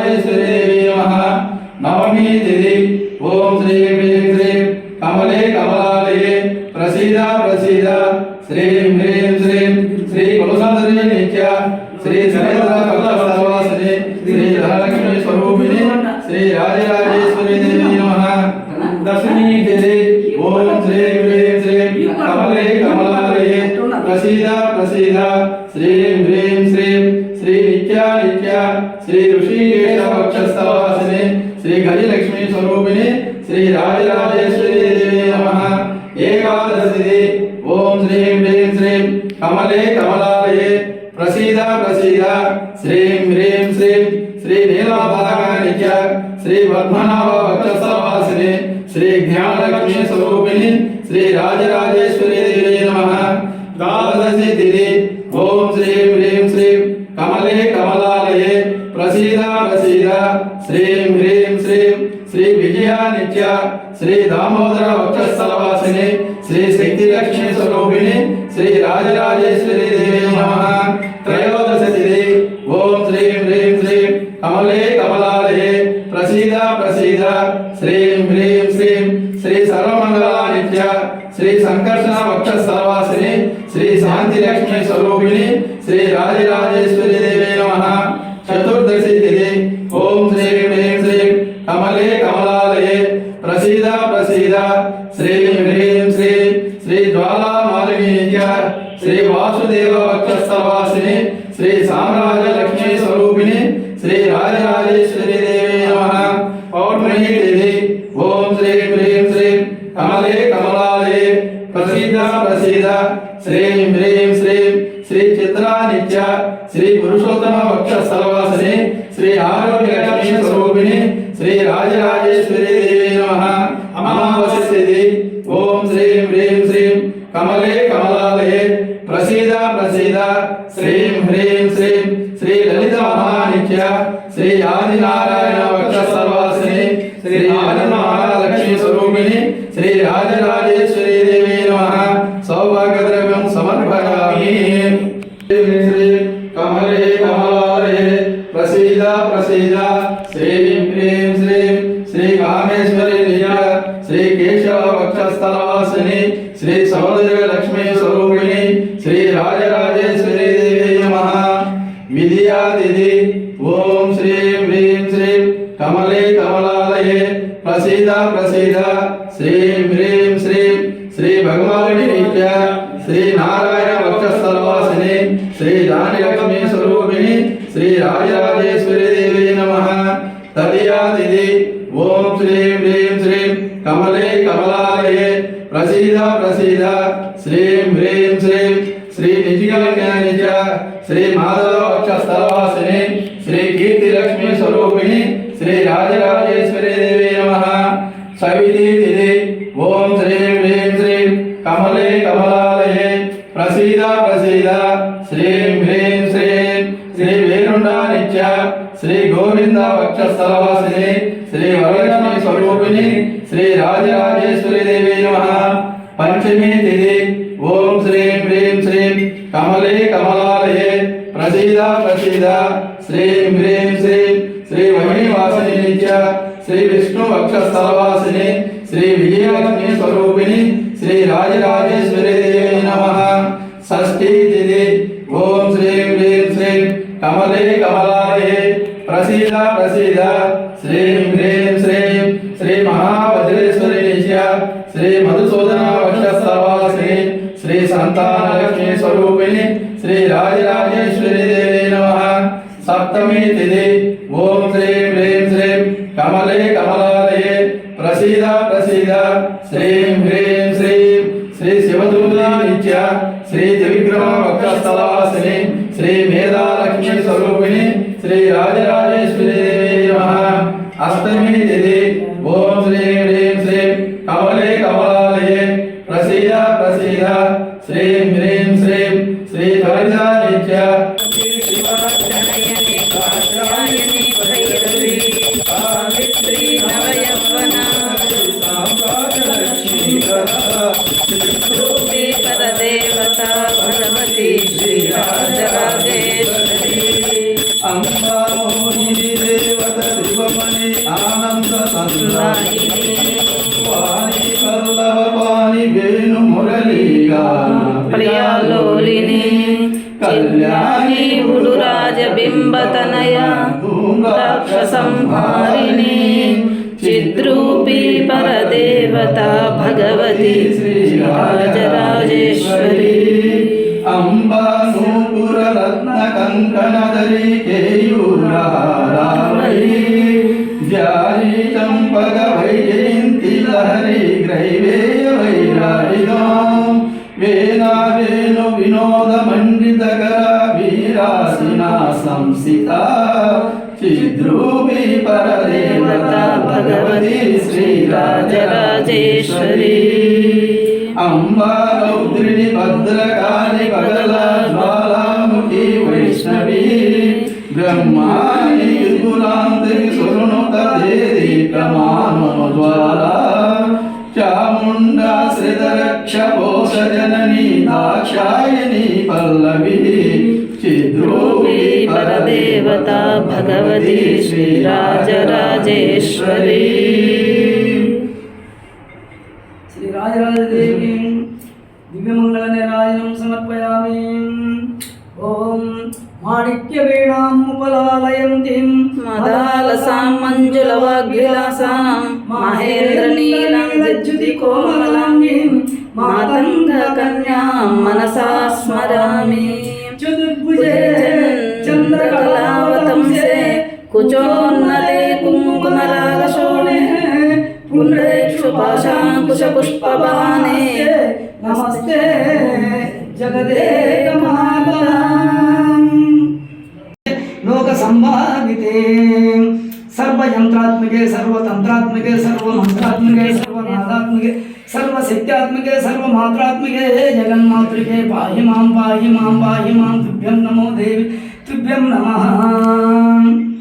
శ్రీదేవి నమ నవమి తిథి. ఓం శ్రీ హ్రీం శ్రీం కమలే కమలాలయే ప్రసీద ప్రసీద. శ్రీం హ్రీం శ్రీం శ్రీ కులసందరి నిత్య. శ్రీ సమేత సర్వాసనే. శ్రీ శ్రీ ధనలక్ష్మి స్వరూపిణి. శ్రీ రాజరాజేశ్వరి శ్రీం శ్రీ నిత్య నిత్య శ్రీ ఋషికేశ వక్షస్థవాసిని శ్రీ గజలక్ష్మి స్వరూపిణి శ్రీ రాజరాజేశ్వరి దేవి నమ ఏకాదశి ఓం శ్రీం హ్రీం శ్రీం కమలే కమలాలయే ప్రసీద ప్రసీద శ్రీం హ్రీం శ్రీం కమలే కమలాలయే ప్రసీద ప్రసీద. శ్రీం హ్రీం శ్రీం. శ్రీ విజయా నిత్య. శ్రీ దామోదర వక్షస్థలవాసిని. శ్రీ శక్తి లక్ష్మి స్వరూపిణి. శ్రీ రాజరాజేశ్వరి శ్రీ సంకర్షణ వక్షస్థలవాసిని శ్రీ శాంతి లక్ష్మి స్వరూపిణి శ్రీ రాజరాజేశ్వరి దేవి నమ చతుర్దశి తిథి ఓం శ్రీం హ్రీం శ్రీం కమలే కమలాలయే ప్రసీద ప్రసీద శ్రీం హ్రీం శ్రీం శ్రీ జ్వాలా మాలిని నిత్య శ్రీ వాసుదేవ వక్షస్థలవాసిని శ్రీ సామ్రాజ లక్ష్మీ స్వరూపిణి శ్రీ రాజరాజేశ్వరి దేవి నమ పౌర్ణమి తిథి ఓం శ్రీం హ్రీం శ్రీం కమలే కమలాలయే ప్రసీద ప్రసీద శ్రీం హ్రీం శ్రీం శ్రీ చిత్రా నిత్య శ్రీ పురుషోత్తమ వక్ష వక్షస్థలవాసిని శ్రీ ఆరోగ్య లక్ష్మీ స్వరూపిణి శ్రీ రాజరాజేశ్వరి దేవి నమ. అమావాస్య ప్రసీద శ్రీ శ్రీం హ్రీం శ్రీం శ్రీ కామేశ్వరి నిజ శ్రీ కేశవ వక్షస్థలవాసిని శ్రీ సౌందర్య లక్ష్మీ స్వరూపిణి శ్రీ రాజరాజేశ్వరి దేవి నమ. విద్యాదిది ఓం శ్రీం హ్రీం శ్రీం కమలే కమలాలయే ప్రసీద ప్రసీద శ్రీం హ్రీం శ్రీం శ్రీ భగవాని నిత్య శ్రీ నారాయణ వక్షస్థలవాసిని శ్రీ రాణి లక్ష్మీ స్వరూపిణి శ్రీ రాజరాజేశ్వరి దేవి నమ తదియాదిది ఓం శ్రీం హ్రీం శ్రీం కమలే కమలాలయే ప్రసీద ప్రసీద శ్రీం హ్రీం శ్రీం శ్రీ నిజగలజ్ఞానిజ శ్రీ మాధవ వక్షస్థలవాసిని ప్రసీద ప్రసీద. శ్రీం హ్రీం శ్రీం. శ్రీ వేరుండా నిత్య శ్రీ గోవింద వక్షస్థలవాసిని. శ్రీ వరలక్ష్మి స్వరూపిణి. శ్రీ రాజరాజేశ్వరి దేవి నమ. పంచమి తిథి. ఓం శ్రీం హ్రీం శ్రీం. కమలే కమలాలయే. ప్రసీద ప్రసీద. శ్రీం హ్రీం శ్రీం. శ్రీ వహివాసిని నిత్య. శ్రీ విష్ణు వక్షస్థలవాసిని. శ్రీ విజయలక్ష్మి స్వరూపిణి. శ్రీ రాజరాజేశ్వరి దేవి నమ. షష్ఠీ తిథి ఓం శ్రీం హ్రీం శ్రీం. కమలే కమలాలయే. ప్రసీద ప్రసీద. శ్రీం హ్రీం శ్రీం. శ్రీ మహావజ్రేశ్వరి నిత్య శ్రీ మధుసూదన వక్షస్థలవాసిని శ్రీ సంతాన లక్ష్మీ స్వరూపిణి. శ్రీ రాజరాజేశ్వరి దేవి నమ. సప్తమి తిథి ఓం శ్రీం హ్రీం శ్రీం. కమలే కమలాలయే. ప్రసీద ప్రసీద. శ్రీం హ్రీం శ్రీం. శ్రీ శివదూత నిత్య శ్రీ త్రివిక్రమ వక్షస్థలవాసిని శ్రీ మేధాలక్ష్మి స్వరూపిణి శ్రీ రాజరాజేశ్వరి దేవి నమ అష్టమి తిథి శివమణి ఆనంద వాణి పల్లవ వాణి వేణు మురళీగాన ప్రియాలోలిని కళ్యాణి రాజబింబతనయ రాక్షసంహారిణి చిద్రూపీ పరదేవత భగవతి అంబా వేణు వినోద సంసిత చిద్రూపి పరదేవత భగవతి శ్రీరాజరాజేశ్వరి. అంబారౌద్రిణి భద్రకాళి పగల జ్వాలాముఖి వైష్ణవి బ్రహ్మ శ్రితరక్ష పోష జనని దాక్షాయని పల్లవి చిద్రూపి పరదేవత భగవతి శ్రీరాజరాజేశ్వరి. శ్రీ రాజరాజదేవి దివ్యమంగళ నిరాజనం సమర్పయామి. ఓం మాణిక్య వీణాం ఉపలాలయంతిం. మదాలసాం మంజుల వాగ్విలాసాం మహేంద్ర నీలం విద్యుతి కోమలాంగిం మాతంగ కన్యాం మనసా స్మరామి చతుర్భుజే చంద్రకళావతంసే కుచోన్నతే కుంకుమరాగశోణే सर्वयंत्रात्मके, सर्वतंत्रात्मके, सर्वमंत्रात्मके, सर्वनादात्मके, सर्वशक्त्यात्मके, सर्वमात्रात्मके, हे जगन्मातृके, पाहि माँ पाहि माँ पाहि माँ, तुभ्यं नमो देवी, तुभ्यं नमः।